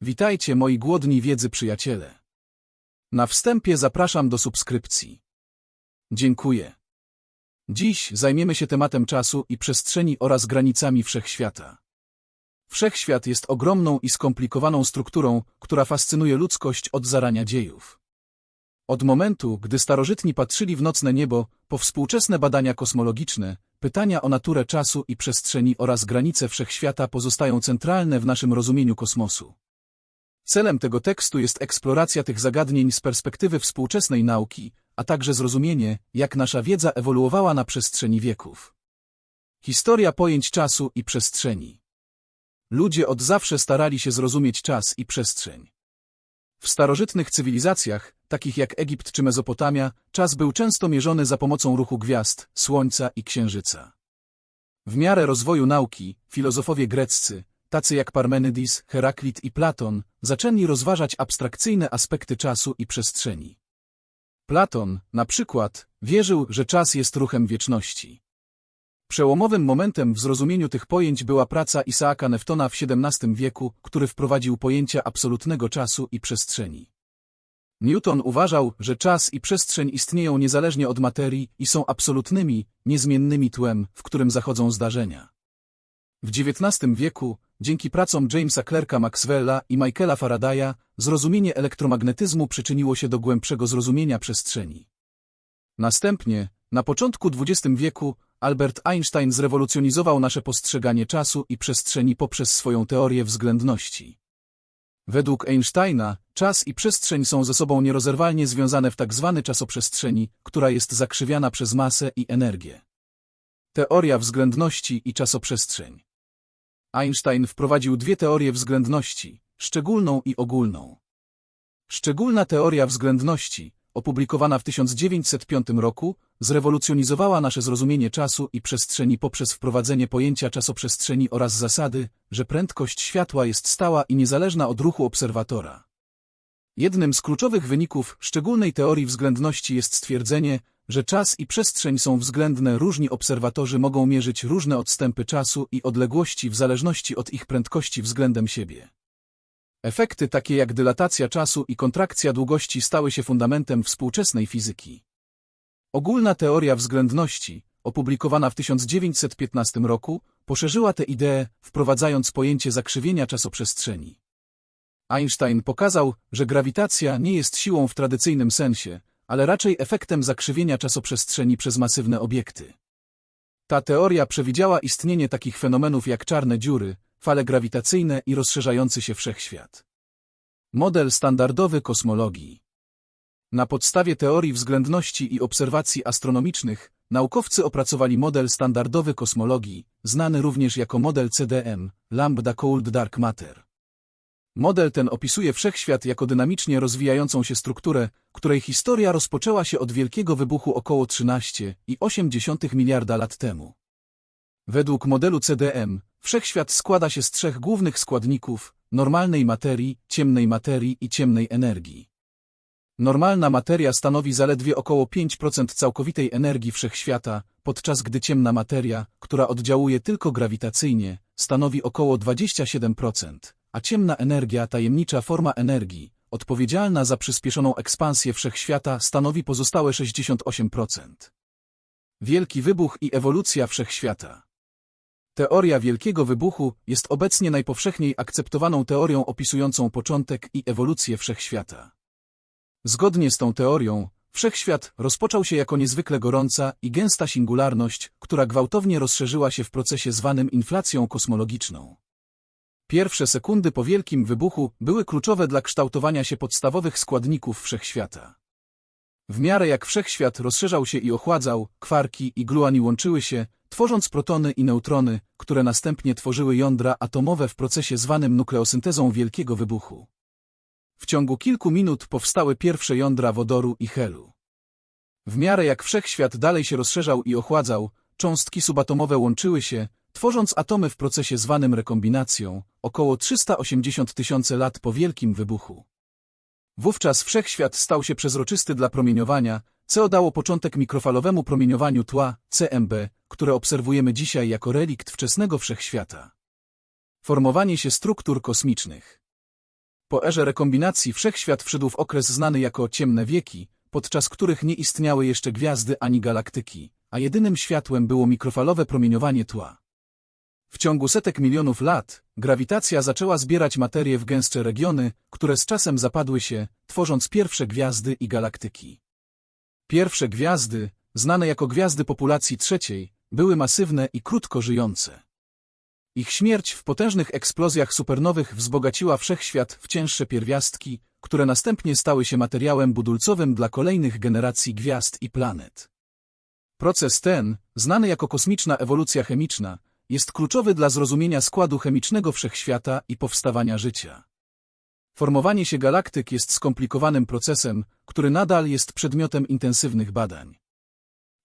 Witajcie moi głodni wiedzy przyjaciele. Na wstępie zapraszam do subskrypcji. Dziękuję. Dziś zajmiemy się tematem czasu i przestrzeni oraz granicami wszechświata. Wszechświat jest ogromną i skomplikowaną strukturą, która fascynuje ludzkość od zarania dziejów. Od momentu, gdy starożytni patrzyli w nocne niebo, po współczesne badania kosmologiczne, pytania o naturę czasu i przestrzeni oraz granice wszechświata pozostają centralne w naszym rozumieniu kosmosu. Celem tego tekstu jest eksploracja tych zagadnień z perspektywy współczesnej nauki, a także zrozumienie, jak nasza wiedza ewoluowała na przestrzeni wieków. Historia pojęć czasu i przestrzeni. Ludzie od zawsze starali się zrozumieć czas i przestrzeń. W starożytnych cywilizacjach, takich jak Egipt czy Mezopotamia, czas był często mierzony za pomocą ruchu gwiazd, słońca i księżyca. W miarę rozwoju nauki, filozofowie greccy, tacy jak Parmenidis, Heraklit i Platon, zaczęli rozważać abstrakcyjne aspekty czasu i przestrzeni. Platon, na przykład, wierzył, że czas jest ruchem wieczności. Przełomowym momentem w zrozumieniu tych pojęć była praca Isaaka Neftona w XVII wieku, który wprowadził pojęcia absolutnego czasu i przestrzeni. Newton uważał, że czas i przestrzeń istnieją niezależnie od materii i są absolutnymi, niezmiennymi tłem, w którym zachodzą zdarzenia. W XIX wieku, dzięki pracom Jamesa Clerka Maxwella i Michaela Faradaya, zrozumienie elektromagnetyzmu przyczyniło się do głębszego zrozumienia przestrzeni. Następnie, na początku XX wieku, Albert Einstein zrewolucjonizował nasze postrzeganie czasu i przestrzeni poprzez swoją teorię względności. Według Einsteina, czas i przestrzeń są ze sobą nierozerwalnie związane w tak zwane czasoprzestrzeni, która jest zakrzywiana przez masę i energię. Teoria względności i czasoprzestrzeń. Einstein wprowadził dwie teorie względności, szczególną i ogólną. Szczególna teoria względności, opublikowana w 1905 roku, zrewolucjonizowała nasze zrozumienie czasu i przestrzeni poprzez wprowadzenie pojęcia czasoprzestrzeni oraz zasady, że prędkość światła jest stała i niezależna od ruchu obserwatora. Jednym z kluczowych wyników szczególnej teorii względności jest stwierdzenie, że czas i przestrzeń są względne, różni obserwatorzy mogą mierzyć różne odstępy czasu i odległości w zależności od ich prędkości względem siebie. Efekty takie jak dylatacja czasu i kontrakcja długości stały się fundamentem współczesnej fizyki. Ogólna teoria względności, opublikowana w 1915 roku, poszerzyła tę ideę, wprowadzając pojęcie zakrzywienia czasoprzestrzeni. Einstein pokazał, że grawitacja nie jest siłą w tradycyjnym sensie, ale raczej efektem zakrzywienia czasoprzestrzeni przez masywne obiekty. Ta teoria przewidziała istnienie takich fenomenów jak czarne dziury, fale grawitacyjne i rozszerzający się wszechświat. Model standardowy kosmologii Na podstawie teorii względności i obserwacji astronomicznych, naukowcy opracowali model standardowy kosmologii, znany również jako model CDM, Lambda Cold Dark Matter. Model ten opisuje wszechświat jako dynamicznie rozwijającą się strukturę, której historia rozpoczęła się od wielkiego wybuchu około 13,8 miliarda lat temu. Według modelu CDM, wszechświat składa się z trzech głównych składników normalnej materii, ciemnej materii i ciemnej energii. Normalna materia stanowi zaledwie około 5% całkowitej energii wszechświata, podczas gdy ciemna materia, która oddziałuje tylko grawitacyjnie, stanowi około 27% a ciemna energia, tajemnicza forma energii, odpowiedzialna za przyspieszoną ekspansję wszechświata, stanowi pozostałe 68%. Wielki wybuch i ewolucja wszechświata Teoria Wielkiego Wybuchu jest obecnie najpowszechniej akceptowaną teorią opisującą początek i ewolucję wszechświata. Zgodnie z tą teorią, wszechświat rozpoczął się jako niezwykle gorąca i gęsta singularność, która gwałtownie rozszerzyła się w procesie zwanym inflacją kosmologiczną. Pierwsze sekundy po wielkim wybuchu były kluczowe dla kształtowania się podstawowych składników wszechświata. W miarę jak wszechświat rozszerzał się i ochładzał, kwarki i gluani łączyły się, tworząc protony i neutrony, które następnie tworzyły jądra atomowe w procesie zwanym nukleosyntezą wielkiego wybuchu. W ciągu kilku minut powstały pierwsze jądra wodoru i helu. W miarę jak wszechświat dalej się rozszerzał i ochładzał, cząstki subatomowe łączyły się, tworząc atomy w procesie zwanym rekombinacją, około 380 tysiące lat po Wielkim Wybuchu. Wówczas wszechświat stał się przezroczysty dla promieniowania, co dało początek mikrofalowemu promieniowaniu tła, CMB, które obserwujemy dzisiaj jako relikt wczesnego wszechświata. Formowanie się struktur kosmicznych Po erze rekombinacji wszechświat wszedł w okres znany jako ciemne wieki, podczas których nie istniały jeszcze gwiazdy ani galaktyki, a jedynym światłem było mikrofalowe promieniowanie tła. W ciągu setek milionów lat grawitacja zaczęła zbierać materię w gęstsze regiony, które z czasem zapadły się, tworząc pierwsze gwiazdy i galaktyki. Pierwsze gwiazdy, znane jako gwiazdy populacji trzeciej, były masywne i krótko żyjące. Ich śmierć w potężnych eksplozjach supernowych wzbogaciła wszechświat w cięższe pierwiastki, które następnie stały się materiałem budulcowym dla kolejnych generacji gwiazd i planet. Proces ten, znany jako kosmiczna ewolucja chemiczna, jest kluczowy dla zrozumienia składu chemicznego wszechświata i powstawania życia. Formowanie się galaktyk jest skomplikowanym procesem, który nadal jest przedmiotem intensywnych badań.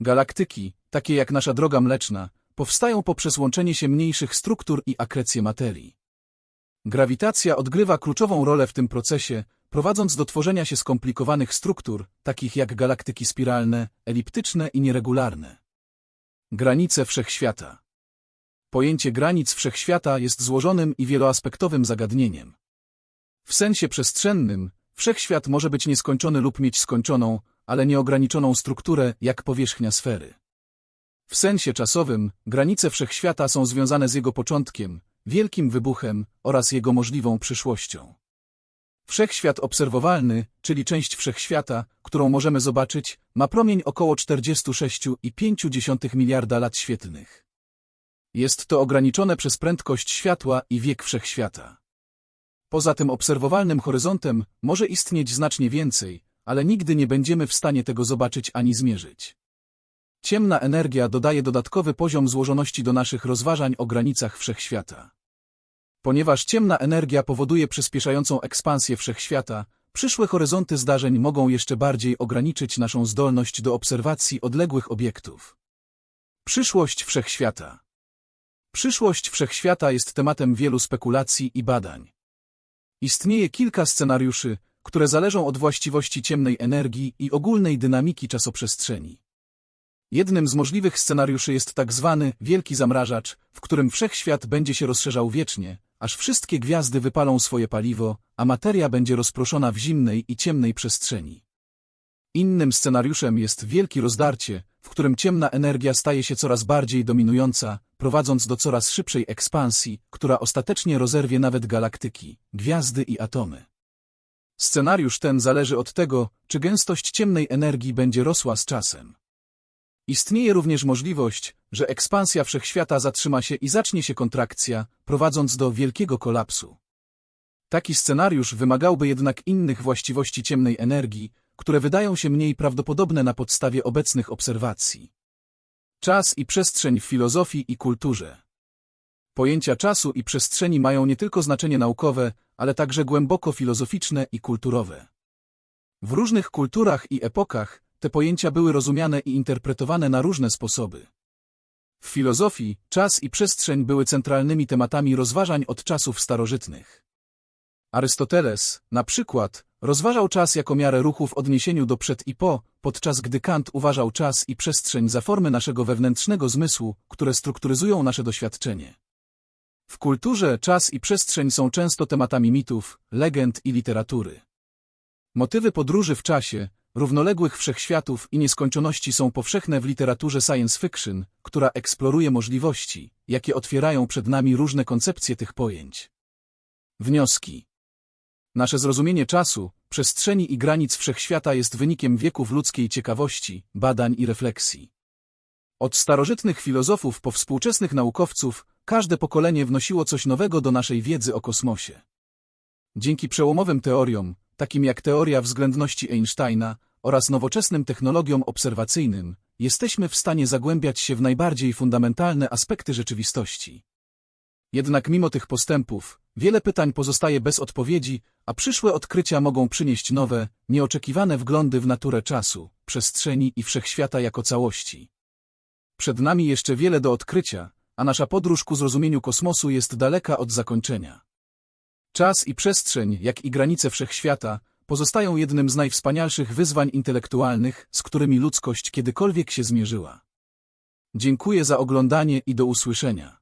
Galaktyki, takie jak nasza droga mleczna, powstają poprzez łączenie się mniejszych struktur i akrecję materii. Grawitacja odgrywa kluczową rolę w tym procesie, prowadząc do tworzenia się skomplikowanych struktur, takich jak galaktyki spiralne, eliptyczne i nieregularne. Granice wszechświata Pojęcie granic wszechświata jest złożonym i wieloaspektowym zagadnieniem. W sensie przestrzennym, wszechświat może być nieskończony lub mieć skończoną, ale nieograniczoną strukturę, jak powierzchnia sfery. W sensie czasowym, granice wszechświata są związane z jego początkiem, wielkim wybuchem oraz jego możliwą przyszłością. Wszechświat obserwowalny, czyli część wszechświata, którą możemy zobaczyć, ma promień około 46,5 miliarda lat świetlnych. Jest to ograniczone przez prędkość światła i wiek wszechświata. Poza tym obserwowalnym horyzontem może istnieć znacznie więcej, ale nigdy nie będziemy w stanie tego zobaczyć ani zmierzyć. Ciemna energia dodaje dodatkowy poziom złożoności do naszych rozważań o granicach wszechświata. Ponieważ ciemna energia powoduje przyspieszającą ekspansję wszechświata, przyszłe horyzonty zdarzeń mogą jeszcze bardziej ograniczyć naszą zdolność do obserwacji odległych obiektów. Przyszłość wszechświata Przyszłość wszechświata jest tematem wielu spekulacji i badań. Istnieje kilka scenariuszy, które zależą od właściwości ciemnej energii i ogólnej dynamiki czasoprzestrzeni. Jednym z możliwych scenariuszy jest tak zwany wielki zamrażacz, w którym wszechświat będzie się rozszerzał wiecznie, aż wszystkie gwiazdy wypalą swoje paliwo, a materia będzie rozproszona w zimnej i ciemnej przestrzeni. Innym scenariuszem jest wielkie rozdarcie, w którym ciemna energia staje się coraz bardziej dominująca, prowadząc do coraz szybszej ekspansji, która ostatecznie rozerwie nawet galaktyki, gwiazdy i atomy. Scenariusz ten zależy od tego, czy gęstość ciemnej energii będzie rosła z czasem. Istnieje również możliwość, że ekspansja wszechświata zatrzyma się i zacznie się kontrakcja, prowadząc do wielkiego kolapsu. Taki scenariusz wymagałby jednak innych właściwości ciemnej energii, które wydają się mniej prawdopodobne na podstawie obecnych obserwacji. Czas i przestrzeń w filozofii i kulturze. Pojęcia czasu i przestrzeni mają nie tylko znaczenie naukowe, ale także głęboko filozoficzne i kulturowe. W różnych kulturach i epokach te pojęcia były rozumiane i interpretowane na różne sposoby. W filozofii czas i przestrzeń były centralnymi tematami rozważań od czasów starożytnych. Arystoteles, na przykład, rozważał czas jako miarę ruchu w odniesieniu do przed i po, podczas gdy Kant uważał czas i przestrzeń za formy naszego wewnętrznego zmysłu, które strukturyzują nasze doświadczenie. W kulturze czas i przestrzeń są często tematami mitów, legend i literatury. Motywy podróży w czasie, równoległych wszechświatów i nieskończoności są powszechne w literaturze science fiction, która eksploruje możliwości, jakie otwierają przed nami różne koncepcje tych pojęć. Wnioski Nasze zrozumienie czasu, przestrzeni i granic wszechświata jest wynikiem wieków ludzkiej ciekawości, badań i refleksji. Od starożytnych filozofów po współczesnych naukowców, każde pokolenie wnosiło coś nowego do naszej wiedzy o kosmosie. Dzięki przełomowym teoriom, takim jak teoria względności Einsteina oraz nowoczesnym technologiom obserwacyjnym, jesteśmy w stanie zagłębiać się w najbardziej fundamentalne aspekty rzeczywistości. Jednak mimo tych postępów, wiele pytań pozostaje bez odpowiedzi, a przyszłe odkrycia mogą przynieść nowe, nieoczekiwane wglądy w naturę czasu, przestrzeni i wszechświata jako całości. Przed nami jeszcze wiele do odkrycia, a nasza podróż ku zrozumieniu kosmosu jest daleka od zakończenia. Czas i przestrzeń, jak i granice wszechświata, pozostają jednym z najwspanialszych wyzwań intelektualnych, z którymi ludzkość kiedykolwiek się zmierzyła. Dziękuję za oglądanie i do usłyszenia.